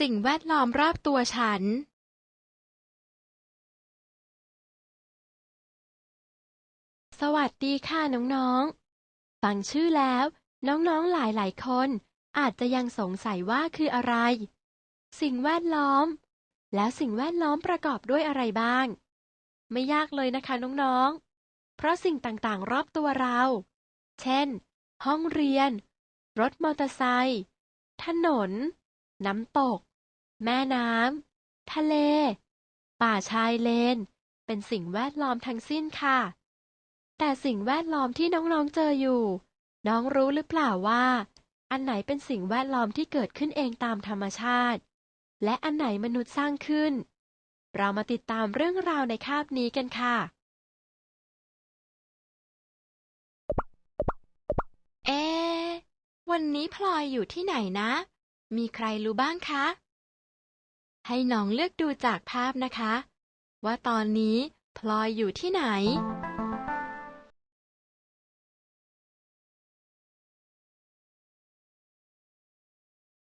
สิ่งแวดล้อมรอบตัวฉันสวัสดีค่ะน้องๆ ฟังชื่อแล้ว น้องๆ หลายๆ คน อาจจะยังสงสัยว่าคืออะไร สิ่งแวดล้อม แล้วสิ่งแวดล้อมประกอบด้วยอะไรบ้าง ไม่ยากเลยนะคะน้องๆ เพราะสิ่งต่างๆ รอบตัวเรา เช่น ห้องเรียน รถมอเตอร์ไซค์ ถนน น้ำตก แม่น้ำ ทะเล ป่าชายเลน เป็นสิ่งแวดล้อมทั้งสิ้นค่ะ แต่สิ่งแวดล้อมที่น้องๆเจออยู่ น้องรู้หรือเปล่าว่า อันไหนเป็นสิ่งแวดล้อมที่เกิดขึ้นเองตามธรรมชาติ และอันไหนมนุษย์สร้างขึ้น เรามาติดตามเรื่องราวในคาบนี้กันค่ะ เอวันนี้พลอยอยู่ที่ไหนนะ มีใครรู้บ้างคะ ให้น้องเลือกดูจากภาพนะคะ ว่าตอนนี้พลอยอยู่ที่ไหน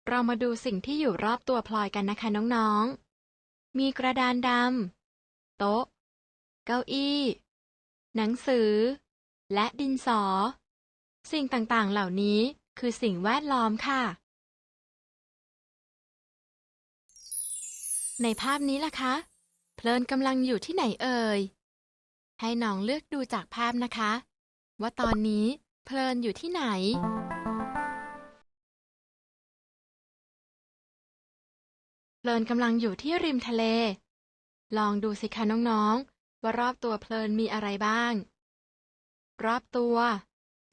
เรามาดูสิ่งที่อยู่รอบตัวพลอยกันนะคะน้องๆ มีกระดานดำโต๊ะ เก้าอี้ หนังสือ และดินสอ สิ่งต่างๆเหล่านี้คือสิ่งแวดล้อมค่ะ ในภาพนี้ล่ะคะ เพลินกำลังอยู่ที่ไหนเอ่ย ให้น้องเลือกดูจากภาพนะคะ ว่าตอนนี้เพลินอยู่ที่ไหน เพลินกำลังอยู่ที่ริมทะเล ลองดูสิคะน้องๆ ว่ารอบตัวเพลินมีอะไรบ้าง รอบตัว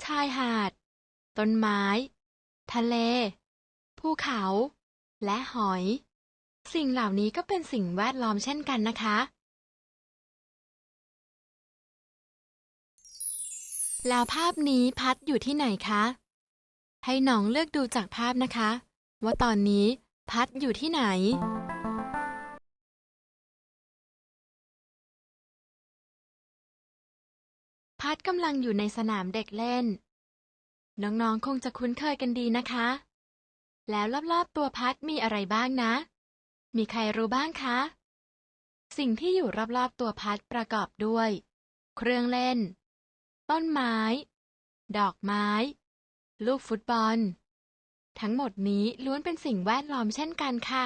ชายหาด ต้นไม้ ทะเล ภูเขา และหอย สิ่งเหล่านี้ก็เป็นสิ่งแวดล้อมเช่นกันนะคะ แล้วภาพนี้พัดอยู่ที่ไหนคะ ให้น้องเลือกดูจากภาพนะคะ ว่าตอนนี้พัดอยู่ที่ไหนพัดกำลังอยู่ในสนามเด็กเล่น น้องๆ คงจะคุ้นเคยกันดีนะคะ แล้วรอบๆ ตัวพัดมีอะไรบ้างนะ มีใครรู้บ้างคะ สิ่งที่อยู่รอบๆตัวพัดประกอบด้วย เครื่องเล่น ต้นไม้ ดอกไม้ ลูกฟุตบอล ทั้งหมดนี้ล้วนเป็นสิ่งแวดล้อมเช่นกันค่ะ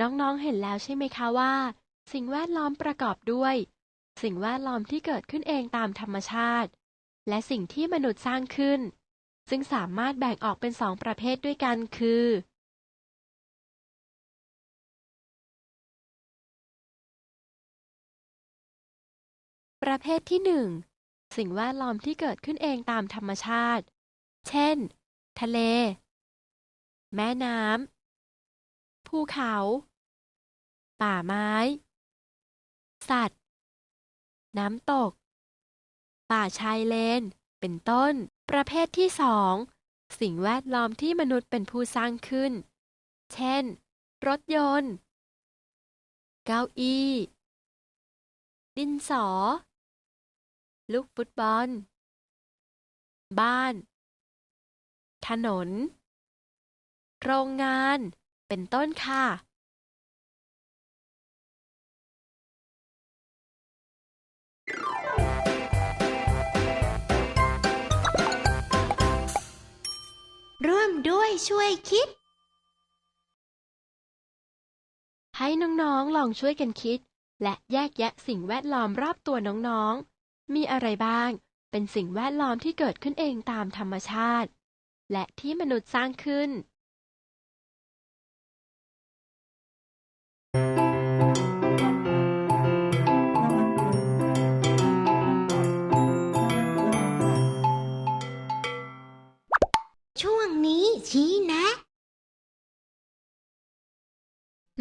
น้องๆเห็นแล้วใช่ไหมคะว่า สิ่งแวดล้อมประกอบด้วย สิ่งแวดล้อมที่เกิดขึ้นเองตามธรรมชาติ และสิ่งที่มนุษย์สร้างขึ้น ซึ่งสามารถแบ่งออกเป็นสองประเภทด้วยกัน คือประเภทที่หนึ่งสิ่งแวดล้อมที่เกิดขึ้นเองตามธรรมชาติ เช่น ทะเล แม่น้ำ ภูเขา ป่าไม้ สัตว์ น้ำตก ป่าชายเลน เป็นต้น ประเภทที่สองสิ่งแวดล้อมที่มนุษย์เป็นผู้สร้างขึ้น เช่น รถยนต์ เก้าอี้ ดินสอ ลูกฟุตบอล บ้าน ถนน โรงงาน เป็นต้นค่ะ ช่วยคิด ให้น้องๆลองช่วยกันคิด และแยกแยะสิ่งแวดล้อมรอบตัวน้องๆ มีอะไรบ้าง เป็นสิ่งแวดล้อมที่เกิดขึ้นเองตามธรรมชาติ และที่มนุษย์สร้างขึ้น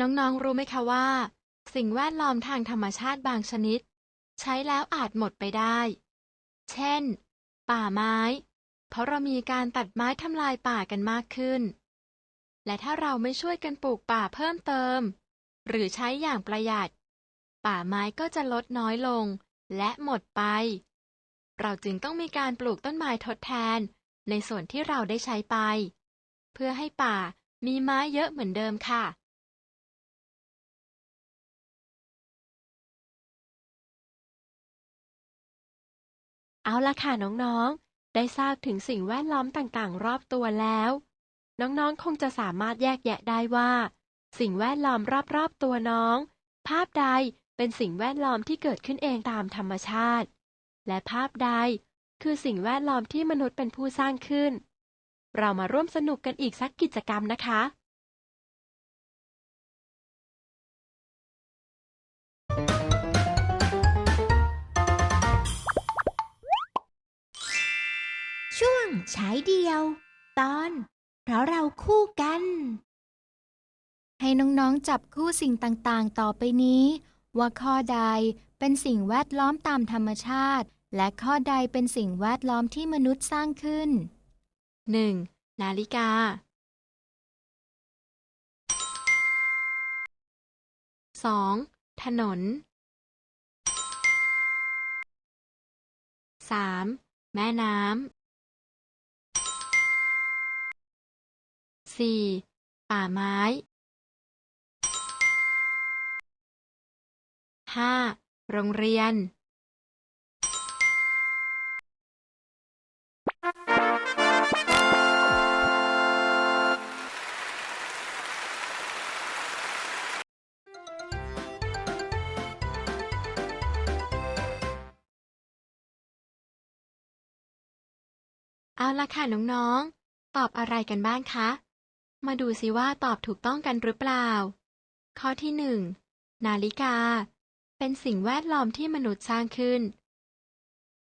น้องๆ รู้ไหมคะว่า สิ่งแวดล้อมทางธรรมชาติบางชนิด ใช้แล้วอาจหมดไปได้ เช่น ป่าไม้ เพราะเรามีการตัดไม้ทำลายป่ากันมากขึ้น และถ้าเราไม่ช่วยกันปลูกป่าเพิ่มเติม หรือใช้อย่างประหยัด ป่าไม้ก็จะลดน้อยลง และหมดไป เราจึงต้องมีการปลูกต้นไม้ทดแทน ในส่วนที่เราได้ใช้ไป เพื่อให้ป่ามีไม้เยอะเหมือนเดิมค่ะ เอาละค่ะน้องๆ ได้ทราบถึงสิ่งแวดล้อมต่างๆ รอบตัวแล้ว น้องๆ คงจะสามารถแยกแยะได้ว่า สิ่งแวดล้อมรอบๆ ตัวน้อง ภาพใดเป็นสิ่งแวดล้อมที่เกิดขึ้นเองตามธรรมชาติ และภาพใดคือสิ่งแวดล้อมที่มนุษย์เป็นผู้สร้างขึ้น เรามาร่วมสนุกกันอีกสักกิจกรรมนะคะ ฉายเดียว ตอน เพราะเราคู่กัน ให้น้องๆจับคู่สิ่งต่างๆ ต่อไปนี้ ว่าข้อใดเป็นสิ่งแวดล้อมตามธรรมชาติ และข้อใดเป็นสิ่งแวดล้อมที่มนุษย์สร้างขึ้น 1. นาฬิกา 2. ถนน 3. แม่น้ำ 4. ป่าไม้ 5. โรงเรียน เอาละค่ะน้องๆ ตอบอะไรกันบ้างคะ มาดูสิว่าตอบถูกต้องกันหรือเปล่า ข้อที่หนึ่งนาฬิกา เป็นสิ่งแวดล้อมที่มนุษย์สร้างขึ้น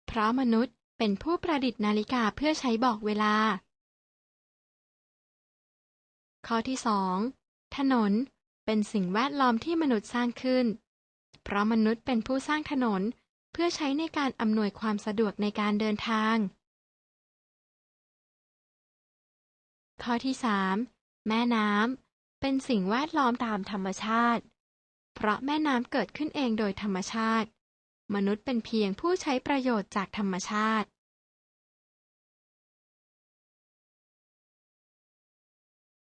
เพราะมนุษย์เป็นผู้ประดิษฐ์นาฬิกาเพื่อใช้บอกเวลา ข้อที่สองถนน เป็นสิ่งแวดล้อมที่มนุษย์สร้างขึ้น เพราะมนุษย์เป็นผู้สร้างถนนเพื่อใช้ในการอำนวยความสะดวกในการเดินทาง ข้อที่3 แม่น้ำ เป็นสิ่งแวดล้อมตามธรรมชาติ เพราะแม่น้ำเกิดขึ้นเองโดยธรรมชาติ มนุษย์เป็นเพียงผู้ใช้ประโยชน์จากธรรมชาติ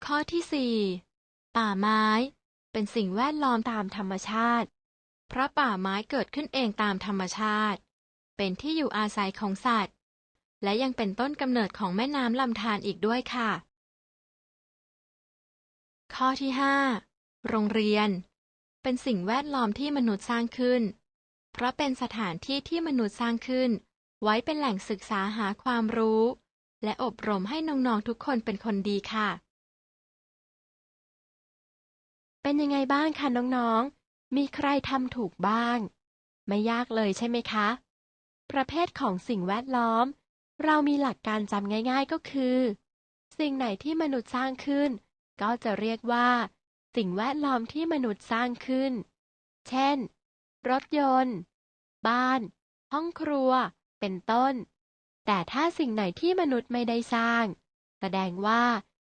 ข้อที่ 4 ป่าไม้ เป็นสิ่งแวดล้อมตามธรรมชาติ เพราะป่าไม้เกิดขึ้นเองตามธรรมชาติ เป็นที่อยู่อาศัยของสัตว์ และยังเป็นต้นกำเนิดของแม่น้ำลำธารอีกด้วยค่ะ ข้อที่ 5 โรงเรียน เป็นสิ่งแวดล้อมที่มนุษย์สร้างขึ้น เพราะเป็นสถานที่ที่มนุษย์สร้างขึ้น ไว้เป็นแหล่งศึกษาหาความรู้ และอบรมให้น้องๆทุกคนเป็นคนดีค่ะ เป็นยังไงบ้างคะน้องๆ มีใครทำถูกบ้าง ไม่ยากเลยใช่ไหมคะ ประเภทของสิ่งแวดล้อม เรามีหลักการจำง่าย ๆก็คือ สิ่งไหนที่มนุษย์สร้างขึ้น ก็จะเรียกว่า สิ่งแวดล้อมที่มนุษย์สร้างขึ้น เช่น รถยนต์ บ้าน ห้องครัว เป็นต้น แต่ถ้าสิ่งไหนที่มนุษย์ไม่ได้สร้าง แสดงว่า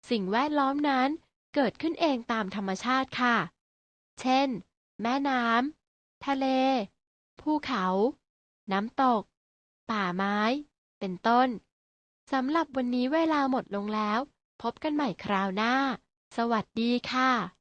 สิ่งแวดล้อมนั้นเกิดขึ้นเองตามธรรมชาติค่ะ เช่น แม่น้ำ ทะเล ภูเขา น้ำตก ป่าไม้ เป็นต้น สำหรับวันนี้เวลาหมดลงแล้ว พบกันใหม่คราวหน้า สวัสดีค่ะ